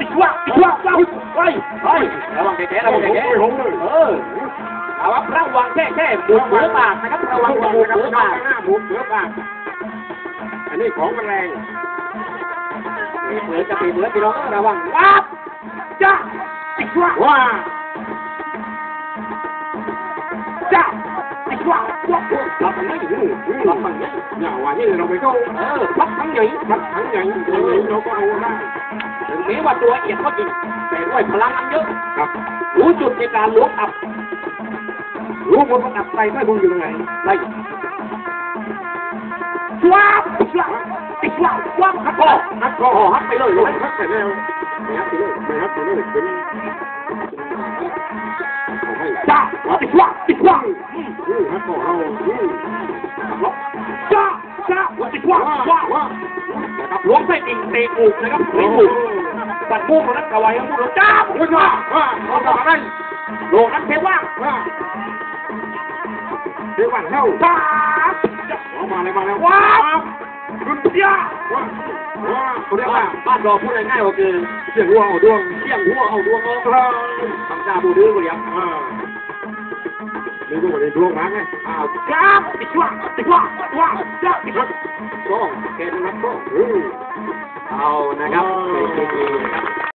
ติดว่าติดว่าเฮ้ยเฮ้ยระวังแก่ๆระวังแก่ๆเออเอาว่าระวังแค่แค่หมุนเบือปากนะครับระวังหมุนเบือปากหน้าหมูเสือปากอันนี้ของมันแรงมีเบือจะมีเบือพี่น้องระวังว้าจ้าติดว่าว้าจ้าติดว่าว้า รับมันอยู่รับมันไม่ยาว่านี่เราไปเข้าเออพับทั้งใหญ่พักทั้งใหญ่ใหญ่เราก็เอาได้ถึงแม้ว่าตัวเอียดก็จริงแต่ด้วยพลังอันเยอะครับรู้จุดในการล้วงอับรู้ว่ามันอัดใส่ไม่บุญอยู่ตรงไหนไล่ว้าบติดว่าติดว่าว้าบฮักคอฮักคอฮักไปเลยฮักแต่แล้วไม่ฮักแต่เลยไม่ฮักแต่เลยเป็นจ้าติดว่าติดว่าอือฮักของเราอือ จ้าจ้าติดว่าว้าว้าล้วงไส้ติ่งเตะอกนะครับเตะอกปัดมุกของนักกวายของเราจ้าโอ้ยว้าว้าเอาต่อได้โลกนั้นเทว่าเดี๋ยววันเข้าจ้าเอามาเลยมาแล้วว้ารุ่นจ้าว้าว้าเขาเรียกว่าบ้านเราพูดง่ายๆก็คือเสียงหัวเอาดวงเสี่ยงหัวเอาดวงเอาครับทำจ้าบูดื้อกูเลี้ยง อ่านี่ดูว่าในดวงมั้งไงอ้าวจ้าติดว่าติดว่าว้า